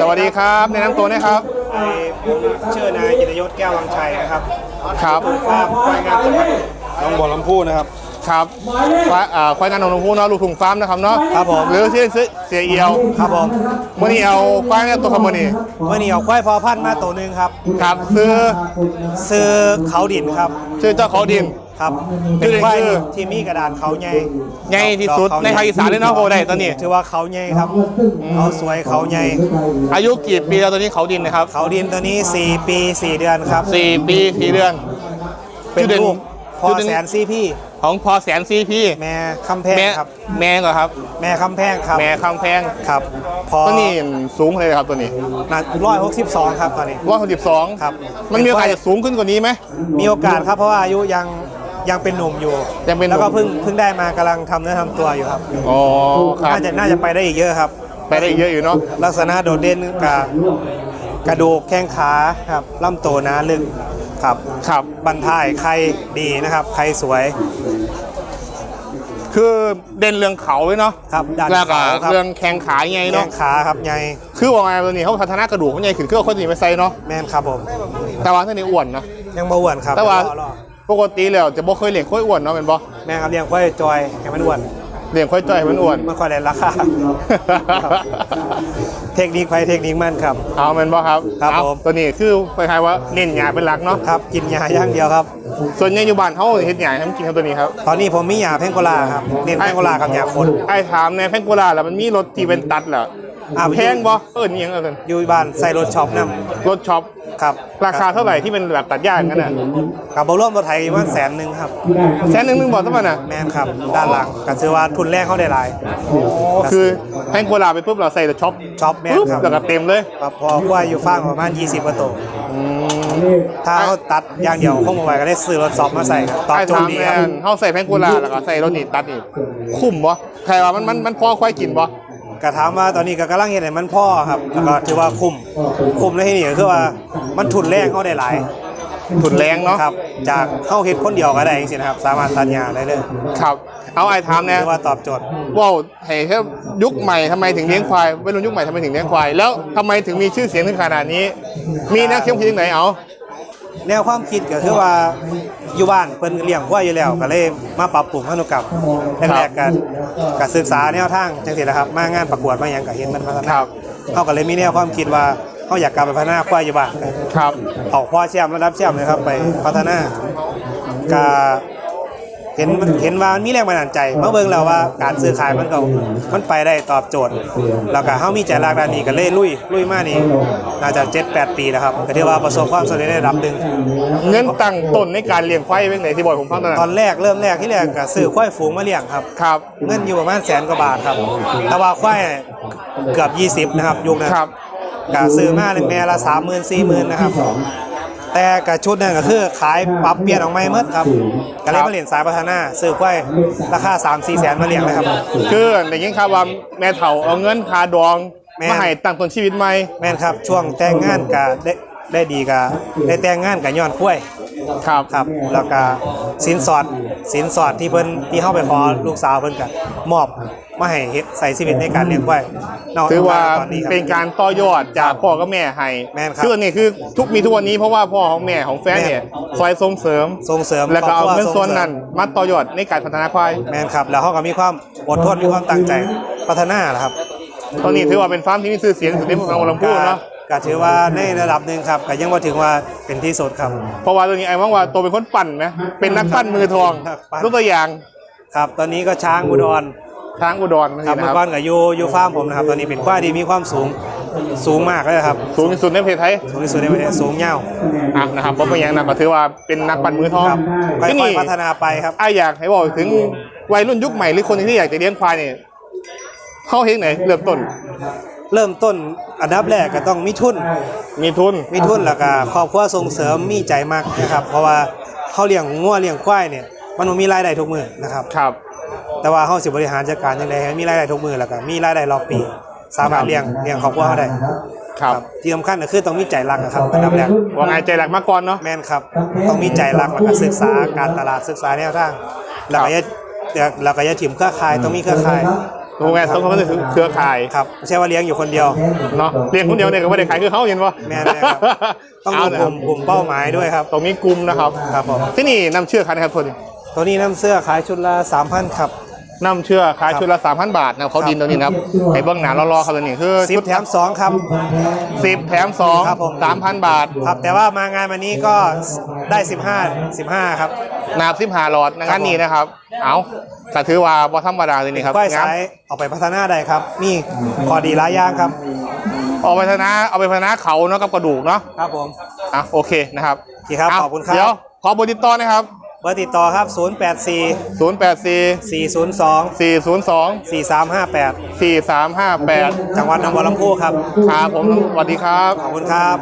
สวัสดีครับแนะนำตัวหนะครับไอ้ผมชื่อนายจิตรยศแก้ววังชัยนะครับครับฟาร์มควายงามจังหวัดน้องบัวลำพูนะครับครับควายอ่าควายงานหนองลำพูเนาะลูกถุงฟาร์มนะครับเนาะครับผมหรือชื่อเสียเอียวครับผมมื่อนี้เอาควายเนี่ยตัวขโมยนี่เมื่อนี้เอาควายพอพันธุ์มาตัวหนึ่งครับครับซื้อซื้อเขาดินครับ ชื่อเจ้าเขาดิน ครับชื่เป็นอเล่นควายชื่อที่มีกระดานเขาใหญ่ใหญ่ที่สุดเขในภาคอีสานเลยเนาะโอ้ได้ตัวนี้ ถือว่าเขาใหญ่ครับเขาสวยเขาใหญ่อายุกี่ปีแล้วตัวนี้เขาดินนะครับ เขาดินตัวนี้ 4 ปี 4 เดือนครับสี่ปีสี่เดือน เป็นชื่อเด่นลูกพอชื่อเด่นแสนซีพี่ของพอแสนซีพี่แม่คำแพงแม่ครับ แม่ก่อนครับ แม่คำแพงครับ แม่คำแพงครับ พอตัวนี้สูงเลยครับตัวนี้ร้อยหกสิบสองครับตอนนี้ร้อยหกสิบสองครับ มันมีโอกาสจะสูงขึ้นกว่านี้ไหมมีโอกาสครับเพราะว่าอายุยัง ยังเป็นหนุ่มอยู่ยังเป็นหนุ่ม แล้วก็เพิ่งเพิ่งได้มากำลังทำเนื้อทำตัวอยู่ครับอ๋อครับน่าจะน่าจะไปได้อีกเยอะครับ ไปได้อีกเยอะอยู่เนาะลักษณะโดดเด่นกับกระดูกแข้งขาครับลำตัวหนาลึกครับครับ บันทายไข่ดีนะครับไข่สวยคือเด่นเรื่องเขาเลยเนาะครับดันแล้วก็เขาครับเรื่องแข้งขาไงแข้เนาะงขาครับใหญ่คือว่าไงตัวนี้เขาพัฒนากระดูกเขาใหญ่ขึ้นเครื่องคนนี้ไปใส่เนาะแม่นครับผม แต่ว่าตัวนี้อ้วนเนาะยังบ่อ้วนครับแต่ว่า รอ ปกติแล้วจะบ่เคยเลี้ยงค่อยอ้วนเนาะเป็นบ่แม่ครับเลี้ยงควายจอยให้มันอ้วนเลี้ยงค่อยจ้อยให้มันอ้วนไม่ค่อยได้ราคาเทคนิคไปเทคนิคมันครับ เอาเป็นบ่ครับครับเอาผมตัวนี้คือคล้ายๆว่าเน้นหยาเป็นหลักเนาะครับกินยาอย่างเดียวครับ ส่วนใหญ่อยู่บ้านเขาเฮ็ดหยาให้มันกินครับตัวนี้ครับตอนนี้ผมมียาแพงโกลาครับเน้นแพงโกลากับยาคนไอ้ถามในแพงโกลาแล้วมันมีรถที่เป็นตัดเหรอ อ่าแพงบ่เอิ้นอิหยังเอิ้นอยู่บ้านใส่รถช็อปนํรถช็อปครับราคาเท่าไหร่ที่เป็นแบบตัดหญ้าอย่างนั้นน่ะกับบร่วมรถไถประมาณแสนหนึ่งครับแสนหนึงนึงบ่เท่าไหร่น่ะแมนครับ ด้านหลังก็ถือว่าทุนแรกเขาได้หลายคือแพงโกลาไปปุ๊บเราใส่แต่ช็อปช็อปแมนปุ๊บครับแล้วก็เต็มเลยครับพอควายอยู่ฟาร์มประมาณ 20ประตูถ้าเขาตัดอย่างเดียวคงมาไว้ก็ได้ซื้อรถซอฟมาใส่ครับตอบไอ้โจทถามย์ดีแม่ครับนเฮาใส่แพงโกลาแล้วก็ใส่รถนี่ตัดนี่คุ้มบ่ใครว่ามันมันมันพอควายกินบ่ ก็ถามว่าตอนนี้ก็กำลังเห็นให้มันพ่อครับแล้วก็ถือว่าคุ้มคุ้มในที่นี่ก็คือว่ามันทุนแรกเขาได้หลายทุนแรงเนาะครับ จากเข้าเฮ็ดคนเดียวก็ได้จริงๆนะครับ สามารถตัดยาได้เลยครับ เอาไอ้ถามแน่ถือว่าตอบโจทย์ว้าวให้แค่ยุคใหม่ทำไมถึงเลี้ยงควายวัยรุ่นยุคใหม่ทำไมถึงเลี้ยงควายแล้วทำไมถึงมีชื่อเสียงถึงขนาดนี้ มีนักเขียนคิดที่ไหนเอา แนวความคิดก็คือว่า อยู่บ้านเพิ่นเลี้ยงควายอยู่แล้วก็เลยมาปรับปรุงพันธุกรรมแรกๆกันก็ศึกษาแนวทางจังซี่นะครับ มางานประกวดมาหยังก็เห็นมันพัฒนาครับเขาก็เลยมีแนวความคิดว่าเขาอยากกลับไปพัฒนาควายอยู่บ้านครับ เอาควายแชมป์ระดับแชมป์เลยครับไปพัฒนาก็ เห็นเห็นว่ามันมีแรงบันดาลใจมาเบิ่งแล้วว่าการซื้อขายมันก็มันไปได้ตอบโจทย์ แล้วก็เฮามีใจรักด้านนี้ก็เลยลุยลุยมานี่น่าจะ7-8 ปีแล้วครับก็ถือว่าประสบความสำเร็จในระดับหนึ่งเงินตั้งต้นในการเลี้ยงควายเป็นไหนที่บอกผมฟังตอนตนั้อนนแรกเริ่มแรกที่แรกก็ซื้อควายฝูงมาเลี้ยงครับครับเงินอยู่ประมาณแสนกว่าบาทครับ แต่ว่าควายเกือบ 20 นะครับยุคนั้นครับก็ซื้อมาเลยแม่ละ30,000 40,000นะครับ แต่กับชุดนั้นก็คือขายปรับเปลี่ยนออกมาเมื่ครับก็เลยมาเรียนสายพัฒนาซื้อควายราคา3-4แสนมาเลี้ยงเลยครับ คือในยิ่งครับว่าแม่เฒ่าเอาเงินคาดองแม่มาให้ตั้งต้นชีวิตใหม่ แม่นครับช่วงแต่งงานก็ได้ได้ดีก็ได้แต่งงานกับย้อนควาย ครับครับแล้วก็สินสอดสินสอดที่เพิ่นที่เข้าไปขอลูกสาวเพิ่นก็มอบมาให้เฮ็ดใส่ชีวิตในการเลี้ยงควายเนะถือว่าตอนนี้ครับ เป็นการต่อยอดจากพ่อกับแม่ให้แม่นครับคืออันนี้คือทุกมีทุกวันนี้เพราะว่าพ่อของแม่ของแฟนเนี่ยแม่ซอยส่งเสริม ส่งเสริมแล้วก็เอาเงินครบครัส่วนงสริมนั้นมาต่อยอดในการพัฒนาควาย แม่นครับ แล้วเขาก็มีความอดทนมีความตั้งใจพัฒนาแหละครับ ตอนนี้ถือว่าเป็นฟาร์มที่มีชื่อเสียงสุดในเมืองลำพูนเนาะ ก็ถือว่าในระดับหนึ่งครับก็ยังว่าถึงว่าเป็นที่สุดครับ เพราะว่าตัวนี้ไอ้ว่างว่าตัวเป็นคนปั่นนะเป็นนักปั้นมือทองนักปั้นยกตัวอย่างครับ ตอนนี้ก็ช้างอุดรช้างอุดรครับนะเมื่อคก่รัอบนกับยูยูฟาร์มผมนะครับ ตอนนี้เป็นควายที่มีความสูงสูงมากเลยครับ สูงที่สุดในประเทศไทยสูงที่สุดในประเทศสูงเง่าอะนะครับเพราะเป็นอย่างนั้นก็ถือว่าเป็นนักปั่นมือทองครับค่ที่อยนี่ ๆพัฒนาไปครับ ไอ้อยากให้บอกถึงวัยรุ่นยุคใหม่หรือคนที่อยากจะเลี้ยงควายเนี่ยเข้าเฮงไหนเริ่มต้น เริ่มต้นอันดับแรกก็ต้องมีทุน มีทุน มีทุนแล้วก็ครอบครัวส่งเสริมมีใจมากนะครับ เพราะว่าเขาเลี้ยงงัวเลี้ยงควายเนี่ยมันบ่มีรายได้ทุกมือนะครับ ครับ แต่ว่าเขาสิบริหารจัดการยังไงให้มีรายได้ทุกมือแล้วก็มีรายได้รอบปี สามารถเลี้ยงเลี้ยงครอบครัวเขาได้ครับที่สำคัญก็คือต้องมีใจรักนะครับอันดับแรกว่าไงใจหลักมาก่อนเนาะแม่นครับ ต้องมีใจรักแล้วก็ศึกษาการตลาดศึกษาแนวทางแล้วก็อย่าแล้วก็อย่าถิ่มเครือข่ายต้องมีเครือข่าย โรงงานสมคมเครือข่ายครับไม่ใช่ว่าเลี้ยงอยู่คนเดียวเนาะเรียนคนเดียวเนี่ยก็ไม่ได้ขายคือเขาเห็นปะแม่นเลยครับต้องเอาดูนะกครัลุ่บมกลุ่มเป้าหมายด้วยครับ ตรงนี้กลุ่มนะครับครับผมที่นี่นำเชื่อคันนะครับคนตัวนี้น้ำเสื้อขายชุดละ3,000ครับนำเชื่อขายชุดละ3,000 บาทนะครับเขาดินตัวนี้นะครับไอ้เบื้องหนารอๆเขาตัวนี้คือสิบชุดแถมสองครับ สิบแถมสองครับผม สามพันบาท ครับแต่ว่ามางานวันนี้ก็ได้ 15 15 ครับ นาบสิบหาหลอดในงานนี้นะครับ เอาแต่ถือว่าบอธรรมดาเลยนี่ครับก้อยงามสายเอาไปพัฒนาได้ครับ นี่ขอดีหลายอย่างครับ เอาไปพนาเอาไปพนาเขาเนาะกับกระดูกเนาะครับผม อะโอเคนะครับโอเคครับเาขอบคุณครับ เดี๋ยวขอเบอร์ติดต่อนะครับ เบอร์ติดต่อครับ 084 0 8 4 402 4 0 2 4358 4 3 5 8 จังหวัดหนองบัวลำพูครับ ครับผมสวัสดีครับ ขอบคุณครับ